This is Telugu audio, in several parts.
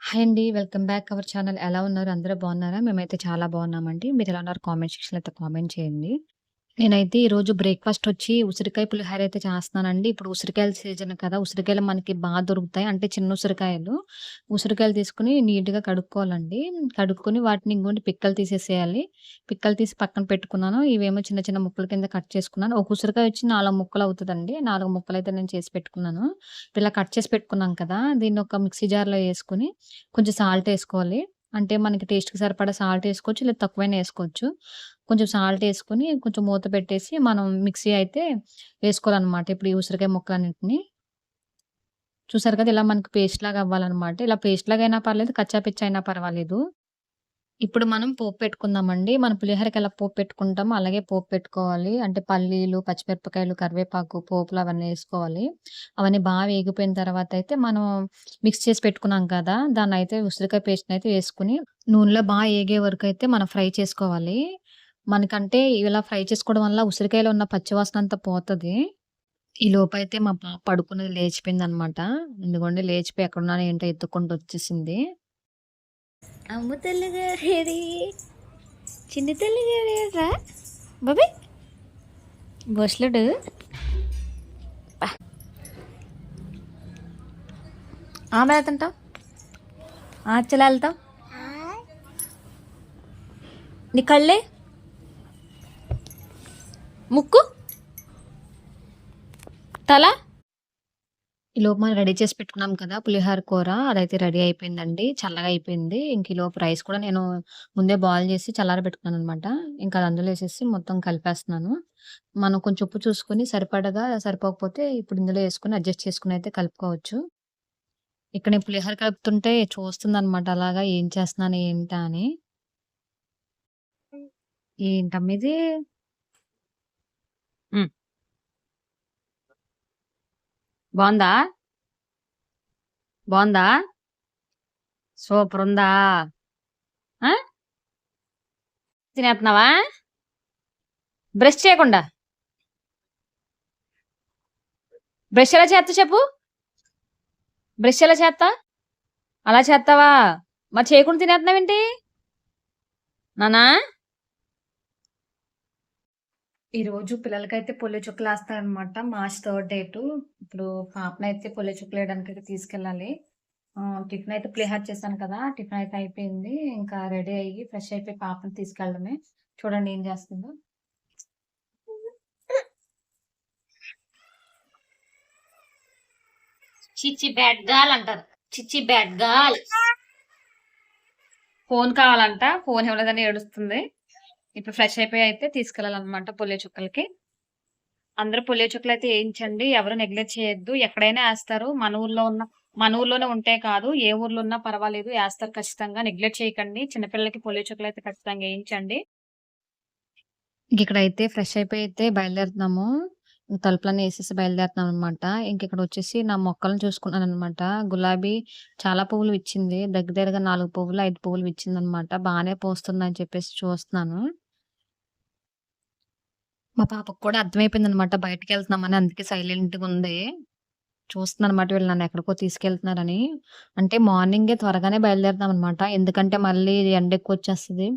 హాయ్ అండి. Welcome back our channel. ఎలా ఉన్నారు? అందరూ బాగున్నారా? మేమైతే చాలా బాగున్నామండి. మీరు ఎలా ఉన్నారు? కామెంట్ సెక్షన్‌లో అయితే కామెంట్ చేయండి. నేనైతే ఈరోజు బ్రేక్‌ఫాస్ట్ వచ్చి ఉసిరికాయ పులిహోర అయితే చేస్తున్నానండి. ఇప్పుడు ఉసిరికాయల సీజన్ కదా! ఉసిరికాయలు మనకి బాగా దొరుకుతాయి. అంటే చిన్న ఉసిరికాయలు. ఉసిరికాయలు తీసుకొని నీట్‌గా కడుక్కోవాలండి. కడుక్కొని వాటిని ఇంకోటి పిక్కలు తీసేసేయాలి. పిక్కలు తీసి పక్కన పెట్టుకున్నాను. ఇవేమో చిన్న చిన్న ముక్కల కింద కట్ చేసుకున్నాను. ఒక ఉసిరికాయ వచ్చి నాలుగు ముక్కలు అవుతుందండి నాలుగు ముక్కలు అయితే నేను చేసి పెట్టుకున్నాను. ఇలా కట్ చేసి పెట్టుకున్నాం కదా! దీన్ని ఒక మిక్సీ జార్‌లో వేసుకుని కొంచెం సాల్ట్ వేసుకోవాలి అంటే మనకి టేస్ట్‌కి సరిపడా సాల్ట్ వేసుకోవచ్చు లేదా తక్కువైనా వేసుకోవచ్చు కొంచెం సాల్ట్ వేసుకొని కొంచెం మూత పెట్టేసి మనం మిక్సీ అయితే వేసుకోవాలనమాట. ఇప్పుడు ఈ ఉసిరికాయ ముక్కలన్నిటిని. చూసారు కదా! ఇలా మనకి పేస్ట్ లాగా అవ్వాలనమాట. ఇలా పేస్ట్ లాగా అయినా పర్లేదు. కచ్చాపిచ్చా అయినా పర్వాలేదు. ఇప్పుడు మనం పోపు పెట్టుకుందామండి. మన పులిహోరకి ఎలా పోపు పెట్టుకుంటామో అలాగే పోపు పెట్టుకోవాలి. అంటే పల్లీలు, పచ్చిమిరపకాయలు, కరివేపాకు, పోపులు అవన్నీ వేసుకోవాలి అవన్నీ బాగా వేగిపోయిన తర్వాత అయితే మనం మిక్స్ చేసి పెట్టుకున్నాం కదా! దాన్నయితే ఉసిరికాయ పేస్ట్ని అయితే వేసుకుని నూనెలో బాగా ఏగే వరకు అయితే మనం ఫ్రై చేసుకోవాలి. మనకంటే ఇలా ఫ్రై చేసుకోవడం వల్ల ఉసిరికాయలో ఉన్న పచ్చివాసన అంతా పోతది. అయితే మా పాప పడుకున్నది లేచిపోయింది అనమాట ఎందుకంటే లేచిపోయి ఎక్కడున్నా ఏంటో ఎత్తుకుంటూ వచ్చేసింది. అమ్మ తల్లిగారేడి చిన్న తల్లిగారేడ్రా? బాబీ బొస్లుడు. ఆమె వెళ్తుంటావు ఆచలు వెళ్తాం నీ కళ్ళే. ముక్కు. తల. ఈలోపు మనం రెడీ చేసి పెట్టుకున్నాం కదా! పులిహోర కూర అదైతే రెడీ అయిపోయిందండి. చల్లగా అయిపోయింది. ఇంక ఈలోపు రైస్ కూడా నేను ముందే బాయిల్ చేసి చల్లార పెట్టుకున్నాను అనమాట ఇంకా అది అందులో వేసేసి మొత్తం కలిపేస్తున్నాను. మనం కొంచెం ఉప్పు చూసుకొని సరిపడగా సరిపోకపోతే ఇప్పుడు ఇందులో వేసుకుని అడ్జస్ట్ చేసుకుని అయితే కలుపుకోవచ్చు. ఇక్కడ నేను పులిహోర కలుపుతుంటే చూస్తుంది అనమాట అలాగా ఏం చేస్తున్నాను ఏంటా అని. ఏంటమ్మా బాగుందా బాగుందా సూపర్ ఉందా తినేస్తున్నావా ఆ? బ్రష్ చేయకుండా. బ్రష్ ఎలా చేస్తా చెప్పు? బ్రష్ ఎలా చేస్తా అలా చేస్తావా మరి చేయకుండా తినేస్తున్నావేంటి నాన్నా? ఈరోజు పిల్లలకైతే పోలియో చుక్కలేస్తారనమాట. March third date. ఇప్పుడు పాపనైతే పోలియో చుక్కలేయడానికైతే తీసుకెళ్ళాలి. ఆహ్, టిఫిన్ అయితే పులిహోర చేశాను కదా! టిఫిన్ అయితే అయిపోయింది. ఇంకా రెడీ అయ్యి ఫ్రెష్ అయిపోయి పాపని తీసుకెళ్ళడమే. చూడండి ఏం చేస్తుందో. చిచ్చి బ్యాడ్ గర్ల్ అంటారు. చిచ్చి బ్యాడ్ గర్ల్. ఫోన్ కావాలంట. ఫోన్ ఇవ్వలేదని ఏడుస్తుంది. ఇప్పుడు ఫ్రెష్ అయిపోయి అయితే తీసుకెళ్ళాలనమాట పొలియో చుక్కలకి. అందరూ పొలియో చుక్కలు అయితే వేయించండి ఎవరు నెగ్లెక్ట్ చేయొద్దు. ఎక్కడైనా వేస్తారు మన ఊర్లో ఉన్న మన ఊర్లోనే ఉంటే కాదు. ఏ ఊర్లో ఉన్నా పర్వాలేదు. వేస్తారు ఖచ్చితంగా. నెగ్లెక్ట్ చేయకండి. చిన్నపిల్లలకి పొలియో చుక్కలు అయితే ఖచ్చితంగా వేయించండి ఇక్కడైతే ఫ్రెష్ అయిపోయి అయితే బయలుదేరుతున్నాము. తలుపులన్నీ ఏసేసి బయలుదేరుతున్నామనమాట. ఇంకిక్కడొచ్చేసి నా మొక్కలను చూసుకున్నాను అనమాట గులాబీ చాలా పువ్వులు ఇచ్చింది దగ్గర దగ్గరగా నాలుగు పువ్వులు, ఐదు పువ్వులు విచ్చిందనమాట. బాగానే పూస్తుందని చెప్పేసి చూస్తున్నాను. మా పాపకు కూడా అర్థమైపోయింది అనమాట బయటకు వెళ్తున్నామని అందుకే సైలెంట్గా సైలెంట్‌గుంది. చూస్తుందనమాట వీళ్ళు నన్ను ఎక్కడికో తీసుకెళ్తున్నారని. అంటే మార్నింగే త్వరగానే బయలుదేరుతామనమాట. ఎందుకంటే మళ్ళీ ఎండ ఎక్కువ వచ్చేస్తుంది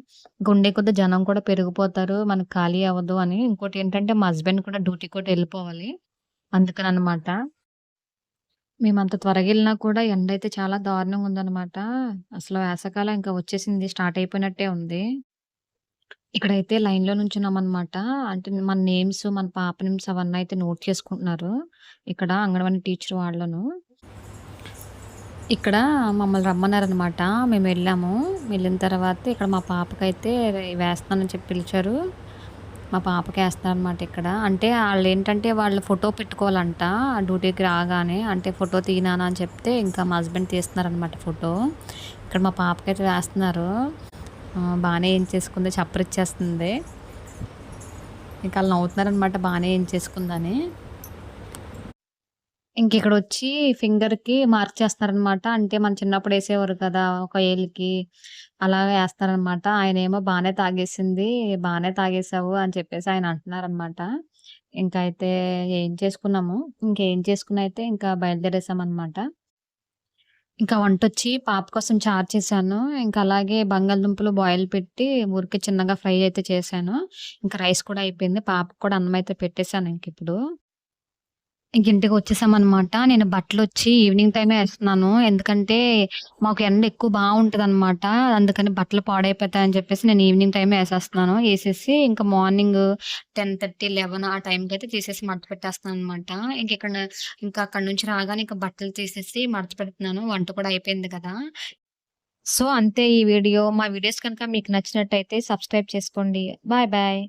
ఉండే కొద్దీ జనం కూడా పెరిగిపోతారు. మనకు ఖాళీ అవ్వదు అని. ఇంకోటేంటంటే మా హస్బెండ్ కూడా డ్యూటీ కూడా వెళ్ళిపోవాలి అందుకని అనమాట మేమంత త్వరగా వెళ్ళినా కూడా ఎండ అయితే చాలా దారుణంగా ఉందన్నమాట అసలు వేసకాలం ఇంకా వచ్చేసింది. స్టార్ట్ అయిపోయినట్టే ఉంది. ఇక్కడైతే లైన్‌లో నుంచున్నామనమాట. అంటే మన నేమ్స్, మన పాప నేమ్స్ అవన్నీ అయితే నోట్ చేసుకుంటున్నారు. ఇక్కడ అంగన్వాడీ టీచర్ వాళ్ళను. ఇక్కడ మమ్మల్ని రమ్మన్నారనమాట. మేమెళ్ళాము. వెళ్ళిన తర్వాత ఇక్కడ మా పాపకైతే వేస్తున్నానని చెప్పి పిలిచారు. మా పాపకి పాపకేస్తున్నారనమాట ఇక్కడ. అంటే ఆళ్ళేంటంటే వాళ్ళు ఫోటో పెట్టుకోవాలంట డ్యూటీకి రాగానే. అంటే ఫోటో తీ నాన్న అని చెప్తే ఇంకా మా హస్బెండ్ తీస్తున్నారనమాట ఫోటో. ఇక్కడ మా పాపకైతే వేస్తున్నారు. బాగానే ఏం చేసుకుంది చప్పరిచ్చేస్తుంది. ఇంకా వాళ్ళు నవ్వుతున్నారనమాట బాగానే ఏం చేసుకుందని ఇంక ఇక్కడ వచ్చి ఫింగర్‌కి మార్క్ అంటే మన చిన్నప్పుడు వేసేవారు కదా! ఒక ఏల్కి అలా వేస్తారనమాట ఆయన ఏమో బాగానే తాగేసింది. బాగానే తాగేసావు అని చెప్పేసి ఆయన అంటున్నారనమాట. ఇంకా అయితే ఏం చేసుకున్నాము. ఇంకేం చేసుకుని అయితే ఇంకా బయలుదేరేసామన్నమాట ఇంకా వంట వచ్చి పాప కోసం చారు చేశాను. ఇంకా అలాగే బంగాళదుంపలు బాయిల్ పెట్టి ఊరికే చిన్నగా ఫ్రై అయితే చేశాను. ఇంకా రైస్ కూడా అయిపోయింది. పాపకు కూడా అన్నం అయితే పెట్టేసాను ఇంకిప్పుడు. ఇంటికి వచ్చేసామన్నమాట నేను బట్టలు వచ్చి ఈవినింగ్ టైమే వేస్తున్నాను ఎందుకంటే మాకు ఎండ ఎక్కువ బాగుంటుంది అనమాట అందుకని బట్టలు పాడైపోతాయని చెప్పేసి నేను ఈవినింగ్ టైమే వేసేస్తున్నాను వేసేసి ఇంకా మార్నింగ్ 10:30, 11 ఆ టైంకి అయితే తీసేసి మడత పెట్టేస్తాననమాట. ఇంకిక్కడ ఇంకా అక్కడి నుంచి రాగానే ఇంకా బట్టలు తీసేసి మడత పెడుతున్నాను. వంట కూడా అయిపోయింది కదా! సో, అంతే ఈ వీడియో. మా వీడియోస్ కనుక మీకు నచ్చినట్టయితే సబ్స్క్రైబ్ చేసుకోండి. Bye bye.